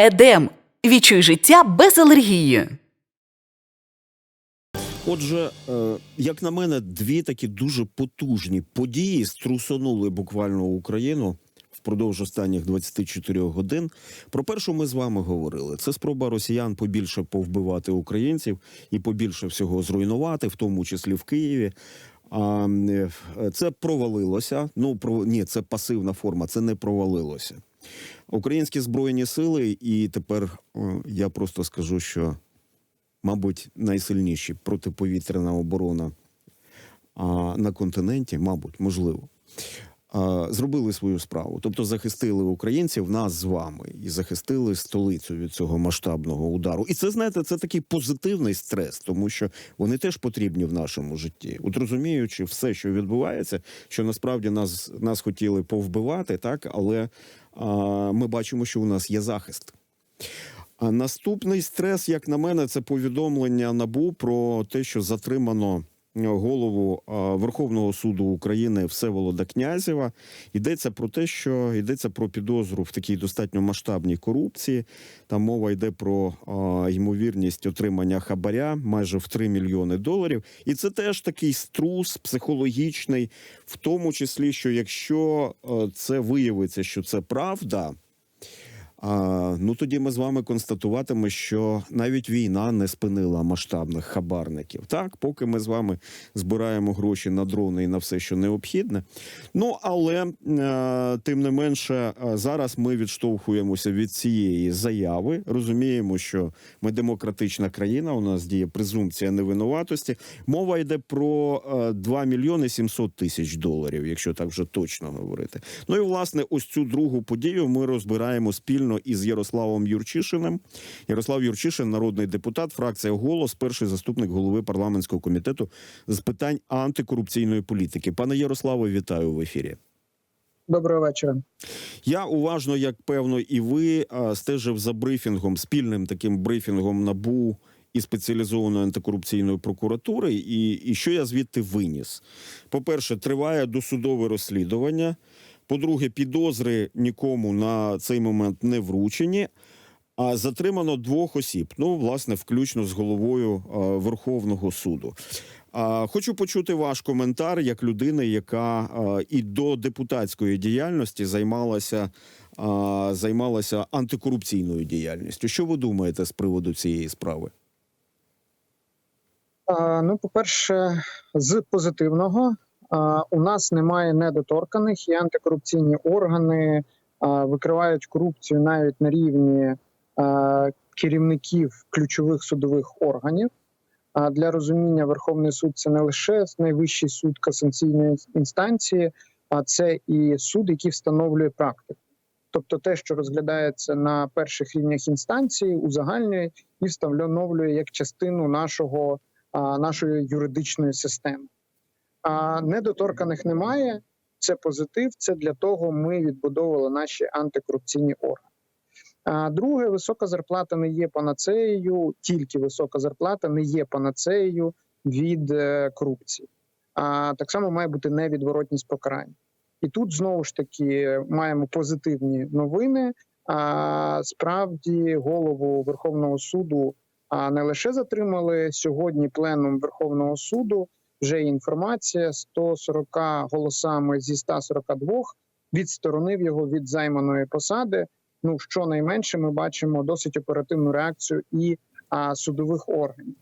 Едем. Відчуй життя без алергії. Отже, е, як на мене, дві такі дуже потужні події струсонули буквально Україну впродовж останніх 24 годин. Про першу ми з вами говорили. Це спроба росіян побільше повбивати українців і побільше всього зруйнувати, в тому числі в Києві. А е, це провалилося. Ну про ні, це пасивна форма. Це не провалилося. Українські збройні сили, і тепер я просто скажу, що мабуть, найсильніші протиповітряна оборона на континенті, мабуть, можливо, зробили свою справу. Тобто захистили українців нас з вами і захистили столицю від цього масштабного удару. І це знаєте, це такий позитивний стрес, тому що вони теж потрібні в нашому житті. От розуміючи все, що відбувається, що насправді нас, нас хотіли повбивати, так але а, ми бачимо, що у нас є захист. А наступний стрес, як на мене, це повідомлення набу про те, що затримано голову Верховного суду України Всеволода Князєва. Йдеться про те, що йдеться про підозру в такій достатньо масштабній корупції. Там мова йде про ймовірність отримання хабаря майже в 3 мільйони доларів. І це теж такий струс психологічний, в тому числі, що якщо е, це виявиться, що це правда. А, ну тоді ми з вами констатуватимемо, що навіть війна не спинила масштабних хабарників. Так, поки ми з вами збираємо гроші на дрони і на все, що необхідне. Ну але е, тим не менше, е, зараз ми відштовхуємося від цієї заяви. Розуміємо, що ми демократична країна. У нас діє презумпція невинуватості. Мова йде про е, 2 мільйони 700 тисяч доларів, якщо так вже точно говорити. Ну і власне, ось цю другу подію ми розбираємо спільно із Ярославом Юрчишиним. Ярослав Юрчишин, народний депутат, фракція голос, перший заступник голови парламентського комітету з питань антикорупційної політики. Пане Ярославе, вітаю в ефірі. Доброго вечора. Я уважно, як певно, і ви стежив за брифінгом, спільним таким брифінгом набу і спеціалізованої антикорупційної прокуратури. І, і що я звідти виніс? По-перше, триває досудове розслідування. По-друге, підозри нікому на цей момент не вручені. А затримано двох осіб. Ну, власне, включно з головою а, Верховного суду. Хочу почути ваш коментар як людини, яка а, і до депутатської діяльності займалася, а, займалася антикорупційною діяльністю. Що ви думаєте з приводу цієї справи? Ну, по-перше, з позитивного у нас немає недоторканих і антикорупційні органи викривають корупцію навіть на рівні керівників ключових судових органів. А для розуміння Верховний суд це не лише найвищий суд касаційної інстанції, а це і суд, який встановлює практику. Тобто те, що розглядається на перших рівнях інстанції, узагальнює і встановлює як частину нашого нашої юридичної системи. А недоторканих немає. Це позитив. Це для того ми відбудовували наші антикорупційні органи. А друге, висока зарплата не є панацеєю, тільки висока зарплата не є панацеєю від е, корупції. А так само має бути невідворотність покарання. І тут знову ж таки маємо позитивні новини. А справді голову Верховного суду не лише затримали сьогодні пленум Верховного суду. Вже є інформація 140 голосами зі 142 відсторонив його від займаної посади. Ну щонайменше ми бачимо досить оперативну реакцію і а, судових органів.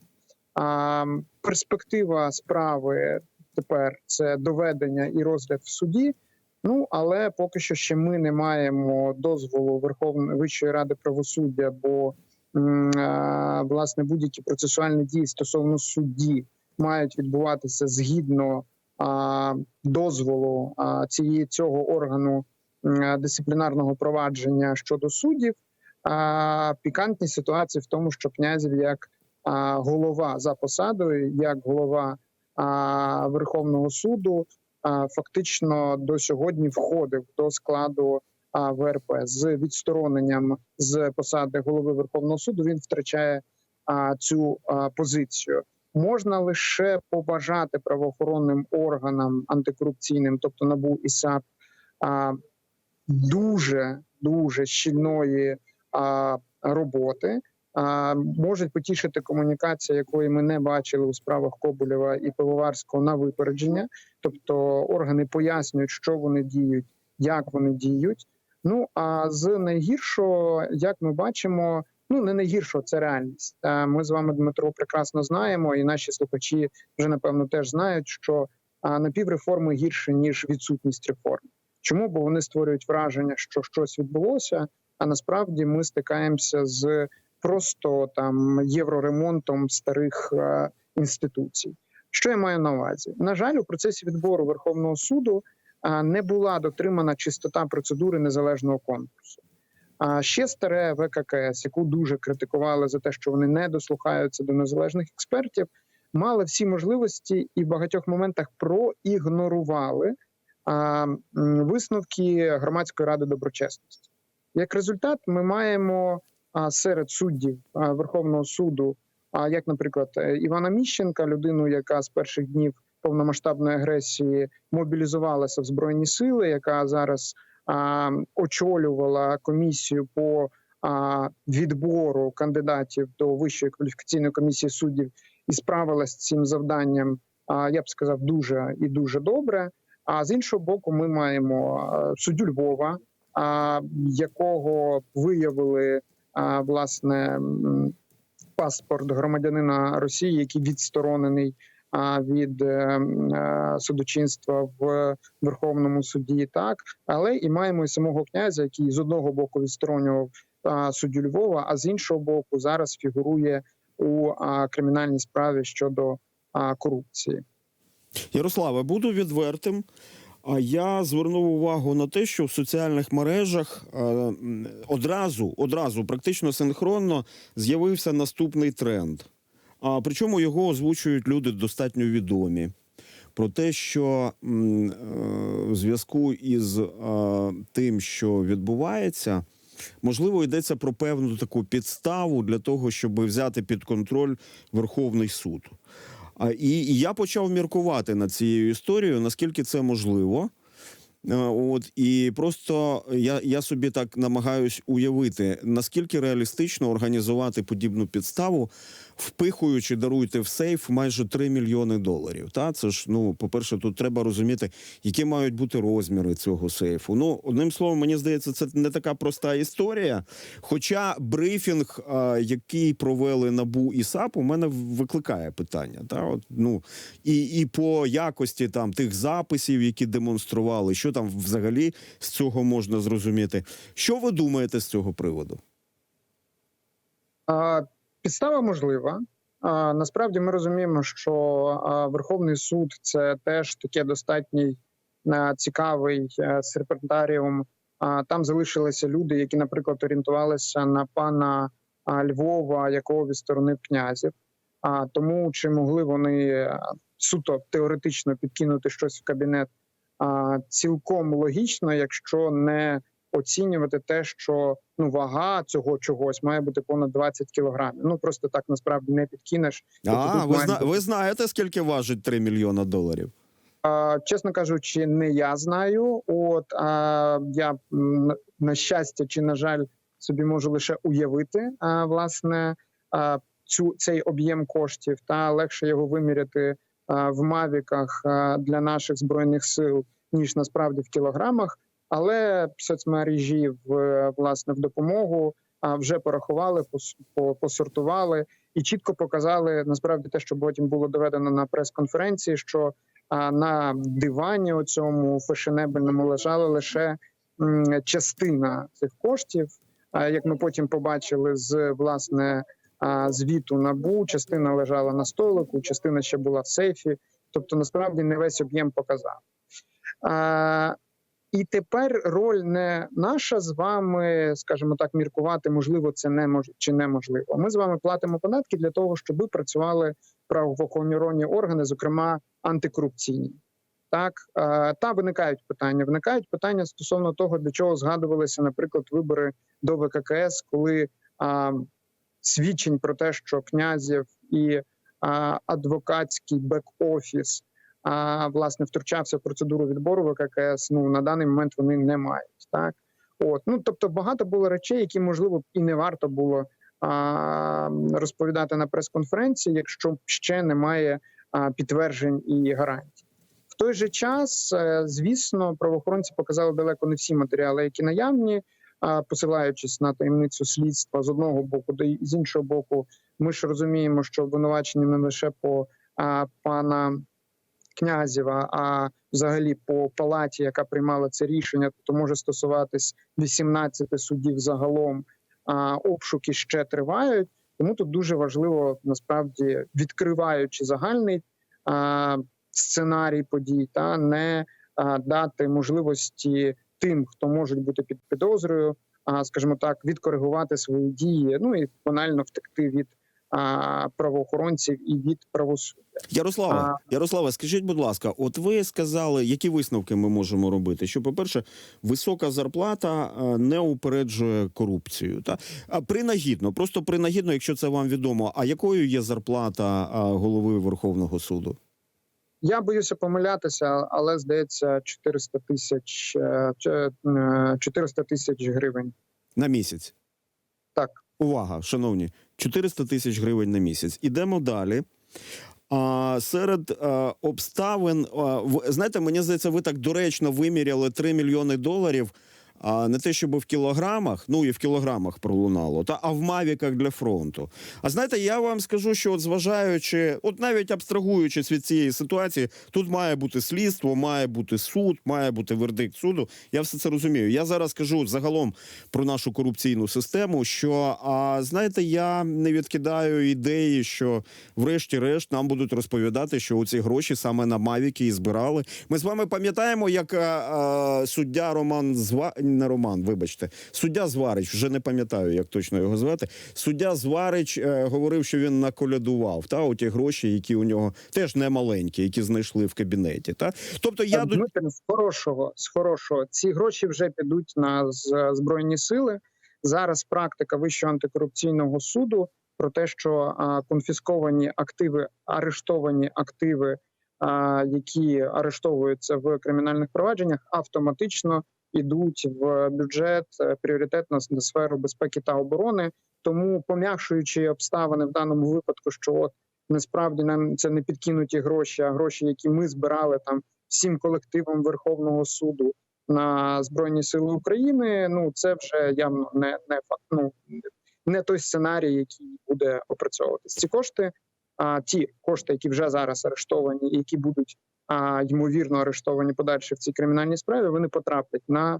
А, перспектива справи тепер це доведення і розгляд в суді. Ну але поки що ще ми не маємо дозволу Верховної Вищої ради правосуддя, бо м, а, власне будь-які процесуальні дії стосовно судді мають відбуватися згідно дозволу цієї цього органу дисциплінарного провадження щодо суддів. Пікантні ситуації в тому, що князів як голова за посадою, як голова Верховного суду, фактично до сьогодні входив до складу ВРП з відстороненням з посади голови Верховного суду. Він втрачає цю позицію. Можна лише побажати правоохоронним органам антикорупційним, тобто НАБУ і САП, дуже дуже щільної роботи. А, можуть потішити комунікація, якої ми не бачили у справах Коболєва і Пивоварського на випередження. Тобто органи пояснюють, що вони діють, як вони діють. Ну а з найгіршого, як ми бачимо, ну не найгіршого, це реальність. Ми з вами, Дмитро, прекрасно знаємо, і наші слухачі вже напевно теж знають, що напівреформи гірше ніж відсутність реформ. Чому? Бо вони створюють враження, що щось відбулося, а насправді ми стикаємося з просто там євроремонтом старих інституцій. Що я маю на увазі? На жаль, у процесі відбору Верховного суду не була дотримана чистота процедури незалежного конкурсу. А ще старе ВККС, яку дуже критикували за те, що вони не дослухаються до незалежних експертів, мали всі можливості і в багатьох моментах проігнорували а, висновки громадської ради доброчесності. Як результат, ми маємо серед суддів Верховного суду, а як, наприклад, е, Івана Міщенка, людину, яка з перших днів повномасштабної агресії мобілізувалася в збройні сили, яка зараз очолювала комісію по відбору кандидатів до вищої кваліфікаційної комісії суддів і справилась з цим завданням. Я б сказав, дуже і дуже добре. А з іншого боку, ми маємо суддю Львова, якого виявили власне паспорт громадянина Росії, який відсторонений від е, е, судочинства в Верховному суді, так але і маємо і самого князя, який з одного боку відсторонював суддю Львова, а з іншого боку, зараз фігурує у кримінальній справі щодо корупції. Ярославе, буду відвертим. А я звернув увагу на те, що в соціальних мережах е, одразу, одразу, практично синхронно з'явився наступний тренд. А причому його озвучують люди достатньо відомі. Про те, що е, в зв'язку із е, тим, що відбувається, можливо, йдеться про певну таку підставу для того, щоб взяти під контроль Верховний суд. І, я почав міркувати над цією історією, наскільки це можливо. Е, От і просто я, я собі так намагаюсь уявити, наскільки реалістично організувати подібну підставу, впихуючи, даруйте в сейф майже 3 мільйони доларів. Та це ж ну, по-перше, тут треба розуміти, які мають бути розміри цього сейфу. Ну, одним словом, мені здається, це не така проста історія. Хоча брифінг, який провели набу і САП, у мене викликає питання. Та от ну і, і по якості там тих записів, які демонстрували, що там взагалі з цього можна зрозуміти. Що ви думаєте з цього приводу? Підстава можлива. Насправді ми розуміємо, що Верховний суд це теж таке достатній цікавий е, серпентаріум. Там залишилися люди, які, наприклад, орієнтувалися на пана Львова, якого відсторонив князів. А тому чи могли вони е, суто теоретично підкинути щось в кабінет цілком логічно, якщо не оцінювати те, що ну вага цього чогось має бути понад 20 кілограмів. Ну просто так насправді не підкинеш. Тобто А, ви, має зна... ви знаєте, скільки важить 3 мільйона доларів? А, чесно кажучи, не я знаю. От а, я на щастя чи на жаль собі можу лише уявити а, власне а, цю цей об'єм коштів та легше його виміряти а, в мавіках а, для наших збройних сил ніж насправді в кілограмах. Але соцмережі в власне в допомогу а, вже порахували, по- посортували і чітко показали насправді те, що потім було доведено на прес-конференції, що на дивані у цьому фешенебельному лежала лише частина цих коштів. Як ми потім побачили з власне звіту набу, частина лежала на столику, частина ще була в сейфі. Тобто, насправді не весь об'єм показав. І тепер роль не наша з вами, скажімо так, міркувати, можливо, це не мож... чи неможливо. Ми з вами платимо податки для того, щоб працювали правоохоронні органи, зокрема антикорупційні. Так е, та виникають питання. Виникають питання стосовно того, для чого згадувалися, наприклад, вибори до ВККС, коли а, свідчень про те, що князів і а, адвокатський бек-офіс власне втручався в процедуру відбору ВККС. Ну на даний момент вони не мають. Так От ну тобто багато було речей, які можливо і не варто було а, розповідати на прес-конференції, якщо ще немає а, підтверджень і гарантій. В той же час, е, звісно, правоохоронці показали далеко не всі матеріали, які наявні, а, посилаючись на таємницю слідства з одного боку, й з іншого боку, ми ж розуміємо, що обвинувачені не лише по а, пана Князєва, а взагалі по палаті, яка приймала це рішення, то може стосуватись 18 судів загалом. А обшуки ще тривають. Тому тут дуже важливо насправді відкриваючи загальний а, сценарій подій, та не а, дати можливості тим, хто можуть бути під підозрою, а скажімо так, відкоригувати свої дії. Ну і банально втекти від правоохоронців і від правосуддя. Ярослава, А- Ярослава, скажіть, будь ласка, от ви сказали, які висновки ми можемо робити? Що, по-перше, висока зарплата е, не упереджує корупцію. Та? А принагідно, просто принагідно, якщо це вам відомо. А якою є зарплата е, голови Верховного суду? Я боюся помилятися, але здається 400 тисяч е, е, 400 тисяч гривень. На місяць? Так. Увага, шановні, 400 тисяч гривень на місяць. Ідемо далі. А серед а, обставин, а, в- знаєте, мені здається, ви так доречно виміряли 3 мільйони доларів. А не те, щоб в кілограмах, ну і в кілограмах пролунало, та а в мавіках для фронту. А знаєте, я вам скажу, що от зважаючи, от навіть абстрагуючись від цієї ситуації, тут має бути слідство, має бути суд, має бути вердикт суду. Я все це розумію. Я зараз кажу загалом про нашу корупційну систему. Що а знаєте, я не відкидаю ідеї, що врешті-решт нам будуть розповідати, що оці гроші саме на Мавіки і збирали. Ми з вами пам'ятаємо, як а, а, суддя Роман Зва... не Роман, вибачте, суддя Зварич, вже не пам'ятаю, як точно його звати. Суддя Зварич е, говорив, що він наколядував та оті гроші, які у нього теж не маленькі, які знайшли в кабінеті. Та тобто я Дмитро, з хорошого з хорошого ці гроші вже підуть на збройні сили. Зараз практика Вищого антикорупційного суду про те, що а, конфісковані активи, арештовані активи, а, які арештовуються в кримінальних провадженнях, автоматично йдуть в бюджет е, пріоритетно на сферу безпеки та оборони. Тому пом'якшуючи обставини в даному випадку, що насправді нам це не підкинуті гроші, а гроші, які ми збирали там всім колективом Верховного суду на збройні сили України. Ну це вже явно не не. Ну не той сценарій, який буде опрацьовуватись. Ці кошти, а ті кошти, які вже зараз арештовані, які будуть а, ймовірно арештовані подальше в цій кримінальній справі, вони потраплять на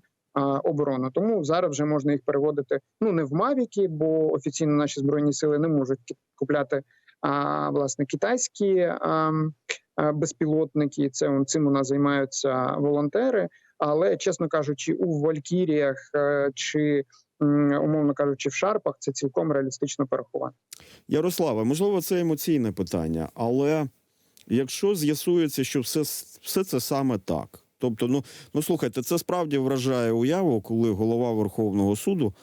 оборону. Тому зараз вже можна їх переводити ну не в Мавіки, бо офіційно наші збройні сили не можуть купляти а, власне китайські а, безпілотники. Це цим у нас займаються волонтери. Але чесно кажучи, у Валькіріях е, чи умовно кажучи, в Шарпах це цілком реалістично порахувати. Ярославе, можливо, це емоційне питання, але якщо з'ясується, що все, все це саме так. Тобто, ну ну слухайте, це справді вражає уяву, коли голова Верховного суду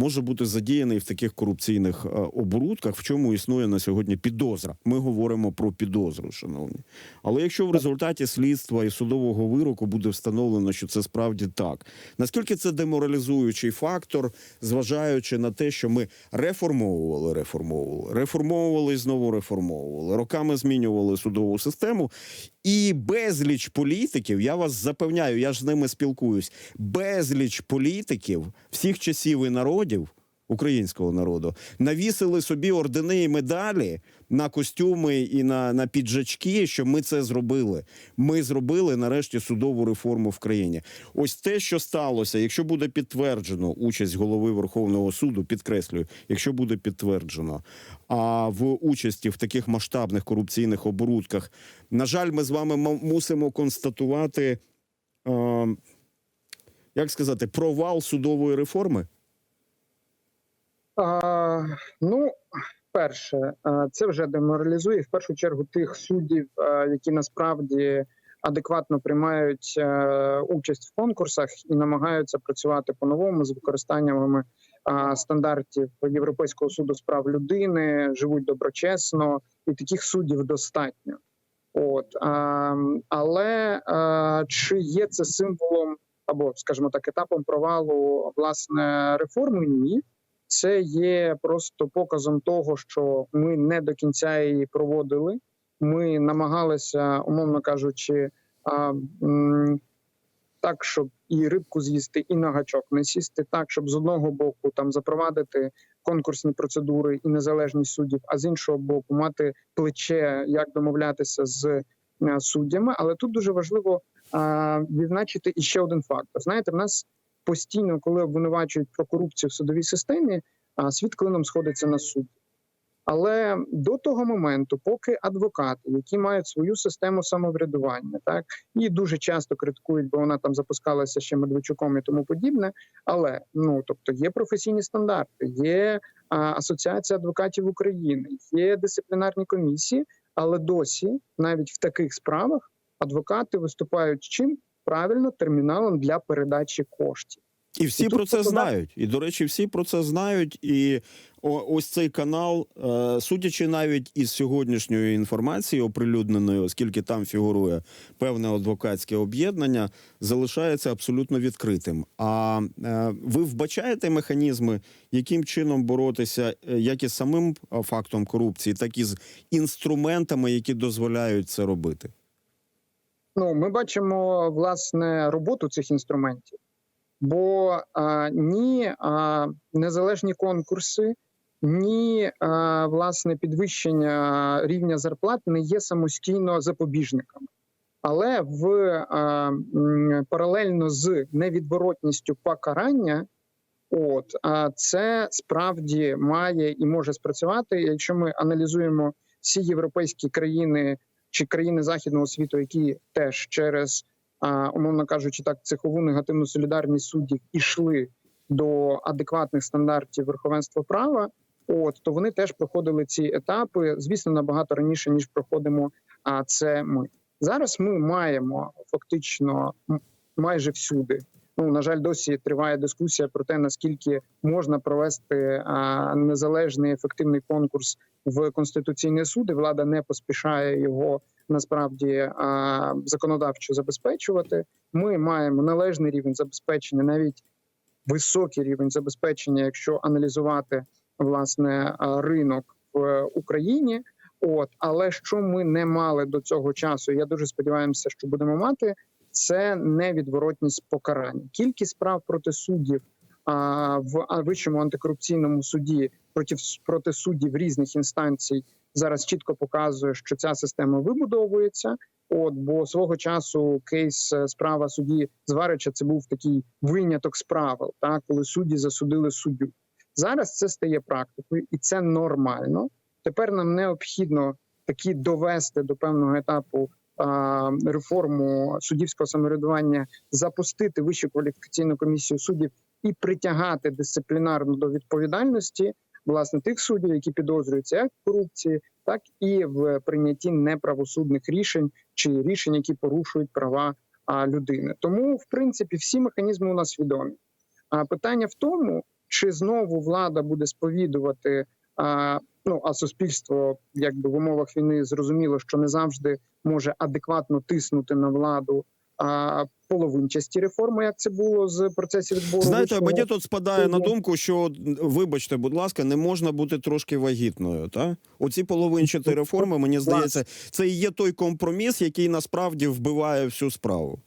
може бути задіяний в таких корупційних е, оборудках, в чому існує на сьогодні підозра. Ми говоримо про підозру, шановні. Але якщо в результаті слідства і судового вироку буде встановлено, що це справді так, наскільки це деморалізуючий фактор, зважаючи на те, що ми реформовували, реформовували, реформовували і знову реформовували, роками змінювали судову систему, і безліч політиків, я вас запевняю, я ж з ними спілкуюсь. Безліч політиків всіх часів і народів українського народу навісили собі ордени і медалі на костюми і на, на піджачки, що ми це зробили. Ми зробили нарешті судову реформу в країні. Ось те, що сталося, якщо буде підтверджено участь голови Верховного суду, підкреслюю, якщо буде підтверджено, а в участі в таких масштабних корупційних оборудках, на жаль, ми з вами мусимо констатувати, е, як сказати, провал судової реформи. А, ну, перше, це вже деморалізує в першу чергу тих суддів, які насправді адекватно приймають е, участь в конкурсах і намагаються працювати по-новому з використаннями а, стандартів Європейського суду з прав людини, живуть доброчесно, і таких суддів достатньо. От але чи є це символом або, скажімо так, етапом провалу власне реформи. Ні, це є просто показом того, що ми не до кінця її проводили. Ми намагалися, умовно кажучи, а, так, щоб і рибку з'їсти, і на гачок не сісти, так, щоб з одного боку там запровадити конкурсні процедури і незалежність суддів, а з іншого боку, мати плече, як домовлятися з е, суддями. Але тут дуже важливо а, відзначити іще один фактор. Знаєте, в нас постійно, коли обвинувачують про корупцію в судовій системі, світ клином сходиться на суд. Але до того моменту, поки адвокати, які мають свою систему самоврядування, так і дуже часто критикують, бо вона там запускалася ще Медведчуком і тому подібне. Але ну тобто є професійні стандарти, є а, асоціація адвокатів України, є дисциплінарні комісії, але досі, навіть в таких справах, адвокати виступають чим правильно терміналом для передачі коштів. І всі І про це покладає- знають. І, до речі, всі про це знають. І ось цей канал, е, судячи навіть із сьогоднішньої інформації, оприлюдненої, оскільки там фігурує певне адвокатське об'єднання, залишається абсолютно відкритим. А е, ви вбачаєте механізми, яким чином боротися е, як із самим фактом корупції, так і з інструментами, які дозволяють це робити? Ну, ми бачимо власне роботу цих інструментів, бо а, ні а, незалежні конкурси, ні а, власне підвищення рівня зарплат не є самостійно запобіжниками. Але в а, паралельно з невідворотністю покарання, от а, це справді має і може спрацювати, якщо ми аналізуємо всі європейські країни чи країни західного світу, які теж через умовно кажучи, так цехову негативну солідарність суддів ішли до адекватних стандартів верховенства права. От то вони теж проходили ці етапи, звісно, набагато раніше ніж проходимо. А це ми зараз. Ми маємо фактично майже всюди. Ну на жаль, досі триває дискусія про те, наскільки можна провести незалежний ефективний конкурс в конституційний суд. і Влада не поспішає його насправді законодавчо забезпечувати. Ми маємо належний рівень забезпечення, навіть високий рівень забезпечення, якщо аналізувати власне ринок в Україні. От але що ми не мали до цього часу, я дуже сподіваємося, що будемо мати. Це невідворотність покарання. Кількість справ проти суддів а, в вищому антикорупційному суді проти проти суддів різних інстанцій зараз чітко показує, що ця система вибудовується. От бо свого часу кейс е, справа судді Зварича це був такий виняток з правил, так коли судді засудили суддю. Зараз це стає практикою, і це нормально. Тепер нам необхідно такі довести до певного етапу реформу суддівського самоврядування, запустити вищу кваліфікаційну комісію суддів і притягати дисциплінарно до відповідальності власне тих суддів, які підозрюються як в корупції, так і в прийнятті неправосудних рішень чи рішень, які порушують права людини. Тому, в принципі, всі механізми у нас відомі. А питання в тому, чи знову влада буде сповідувати. Ну а суспільство, якби в умовах війни, зрозуміло, що не завжди може адекватно тиснути на владу а, половинчасті реформи, як це було з процесів відбору. Знаєте, мені тут спадає на думку, що вибачте, будь ласка, не можна бути трошки вагітною. Та оці половинчаті реформи, мені здається, це і є той компроміс, який насправді вбиває всю справу.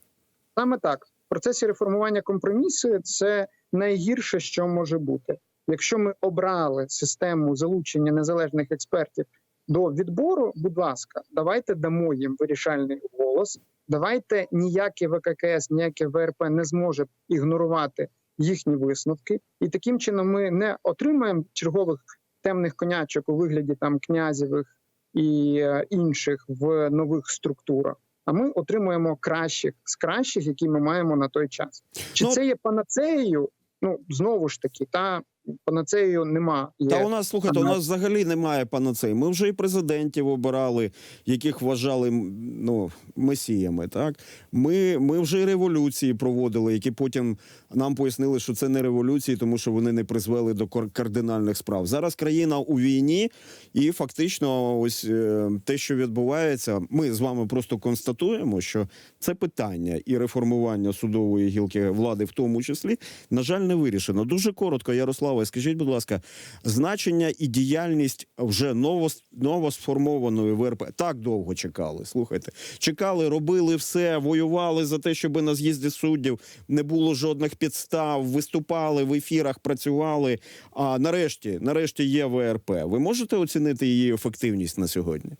Саме так в процесі реформування компроміси це найгірше, що може бути. Якщо ми обрали систему залучення незалежних експертів до відбору, будь ласка, давайте дамо їм вирішальний голос. Давайте ніяке ВККС, ніяке ВРП не зможе ігнорувати їхні висновки, і таким чином ми не отримаємо чергових темних конячок у вигляді там князєвих і е, інших в нових структурах. А ми отримуємо кращих з кращих, які ми маємо на той час. Чи Ну, це є панацеєю? Ну знову ж таки, та панацею нема. Є. Та у нас слухайте, у нас взагалі немає панацеї. Ми вже і президентів обирали, яких вважали ну, месіями. Так ми, ми вже і революції проводили, які потім нам пояснили, що це не революції, тому що вони не призвели до кардинальних справ. Зараз країна у війні, і фактично, ось е, те, що відбувається, ми з вами просто констатуємо, що це питання і реформування судової гілки влади, в тому числі, на жаль, не вирішено. Дуже коротко, Ярославе, скажіть, будь ласка, значення і діяльність вже ново, новосформованої ВРП так довго чекали. Слухайте, чекали, робили все, воювали за те, щоб на з'їзді суддів не було жодних підстав, виступали в ефірах, працювали. А нарешті, нарешті є ВРП. Ви можете оцінити її ефективність на сьогодні?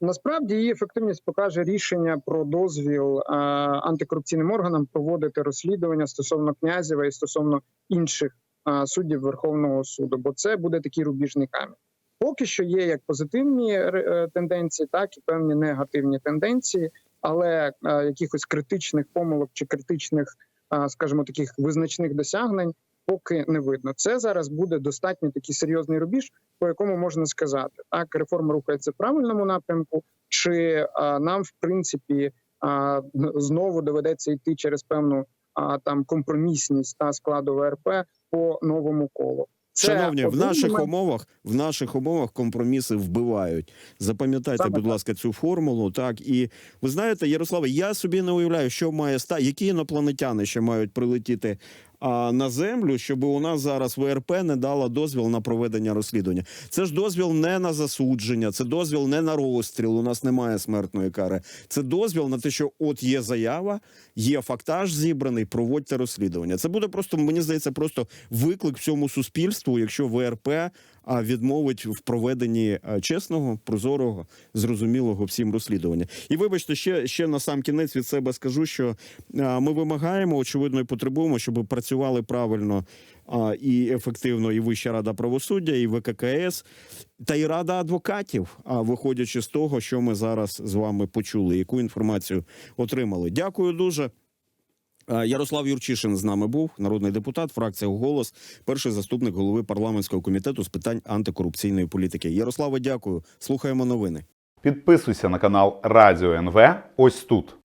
Насправді її ефективність покаже рішення про дозвіл антикорупційним органам проводити розслідування стосовно князєва і стосовно інших суддів Верховного суду, бо це буде такий рубіжний камінь. Поки що є як позитивні е, тенденції, так і певні негативні тенденції, але якихось критичних помилок чи критичних, скажімо, таких визначних досягнень поки не видно. Це зараз буде достатньо такий серйозний рубіж, по якому можна сказати, так реформа рухається в правильному напрямку, чи а, нам в принципі а, знову доведеться йти через певну а, там компромісність та складу ВРП по новому колу. Шановні, в наших умовах в наших умовах компроміси вбивають. Запам'ятайте, будь так. ласка, цю формулу. Так і ви знаєте, Ярославе, я собі не уявляю, що має ста, які інопланетяни ще мають прилетіти. А на землю, щоб у нас зараз ВРП не дала дозвіл на проведення розслідування. Це ж дозвіл не на засудження, це дозвіл не на розстріл. У нас немає смертної кари. Це дозвіл на те, що от є заява, є фактаж зібраний, проводьте розслідування. Це буде просто, мені здається, просто виклик всьому суспільству, якщо ВРП а, відмовить в проведенні чесного, прозорого, зрозумілого всім розслідування. І вибачте, ще, ще на сам кінець від себе скажу, що ми вимагаємо, очевидно, і потребуємо, щоб працювали правильно і ефективно і Вища рада правосуддя, і ВККС, та й рада адвокатів. А виходячи з того, що ми зараз з вами почули, яку інформацію отримали. Дякую дуже. А, Ярослав Юрчишин з нами був народний депутат, фракція «Голос», перший заступник голови парламентського комітету з питань антикорупційної політики. Ярославе, дякую. Слухаємо новини. Підписуйся на канал Радіо НВ ось тут.